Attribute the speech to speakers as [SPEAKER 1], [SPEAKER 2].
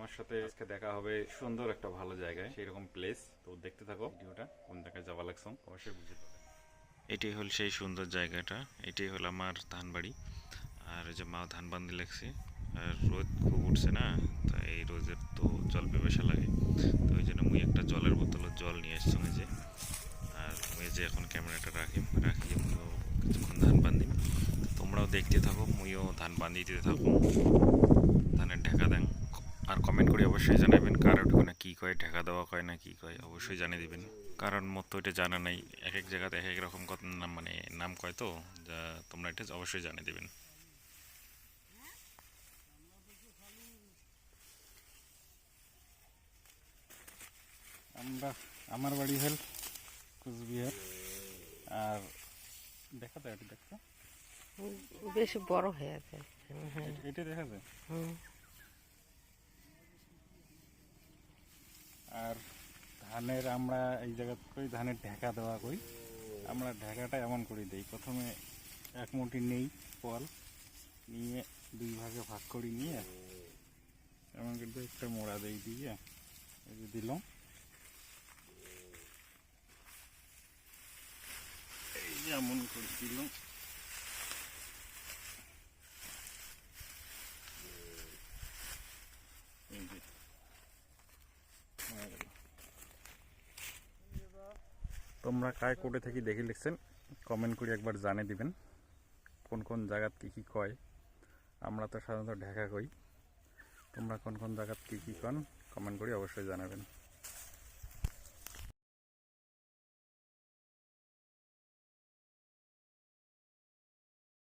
[SPEAKER 1] তোমার সাথে আজকে দেখা হবে সুন্দর একটা ভালো জায়গায় সেই রকম প্লেস তো দেখতে থাকো। ভিডিওটা। কোন জায়গায় যাওয়া লাগছে? অবশ্যই বুঝে পারবে
[SPEAKER 2] এটাই হল সেই সুন্দর জায়গাটা। এটাই হল আমার ধানবাড়ি। আর ওই যে মা ধান বান্ধি লাগছে আর রোদ খুব উঠছে না? তো এই রোদের তো জল পিপাসা লাগে। তো ওই জন্য মুই একটা জলের বোতল জল নিয়ে আসছি ওই যে আর মুই যে এখন ক্যামেরাটা রাখি রাখি মুইও কিছুক্ষণ ধান বান্ধি তোমরাও দেখতে থাকো মুইও ধান বান্ধিতে থাকো ধানের ঢাকা দেন আর কমেন্ট করে অবশ্যই জানাবেন কার না কী কয় ঢাকা দেওয়া কয় না কী কয় অবশ্যই জানিয়ে দিবেন। কারণ মোর তো এটা জানা নাই এক এক জায়গাতে এক এক রকম কত নাম মানে নাম কয় তো যা তোমরা এটা অবশ্যই জানিয়ে দিবেন।
[SPEAKER 1] আমরা আমার বাড়ি হল কুচবিহার। আর দেখা যায় এটা দেখছ?
[SPEAKER 3] বেশ বড় হয়ে আছে।
[SPEAKER 1] এটা দেখা যায়?
[SPEAKER 3] হুম।
[SPEAKER 1] আর ধানের আমরা এই জায়গা কই ধানের ঢেকা দেওয়া করি। আমরা ঢেকাটা এমন করে দিই, প্রথমে এক মুঠি নেই ফল নিয়ে দুই ভাগে ভাগ করে নিয়ে এমন কিন্তু একটা মোড়া দিয়ে দিয়ে দিলাম। এই যে এমন করে দিলাম এই যে হয়ে গেল। তোমরা কায় কোটে থেকে দেখে লিখছেন কমেন্ট করে একবার জানিয়ে দিবেন, কোন কোন জায়গাত কী কী কয়। আমরা তো সাধারণত ঢাকা কই। তোমরা কোন কোন জায়গাত কী কী কন কমেন্ট করে অবশ্যই জানাবেন।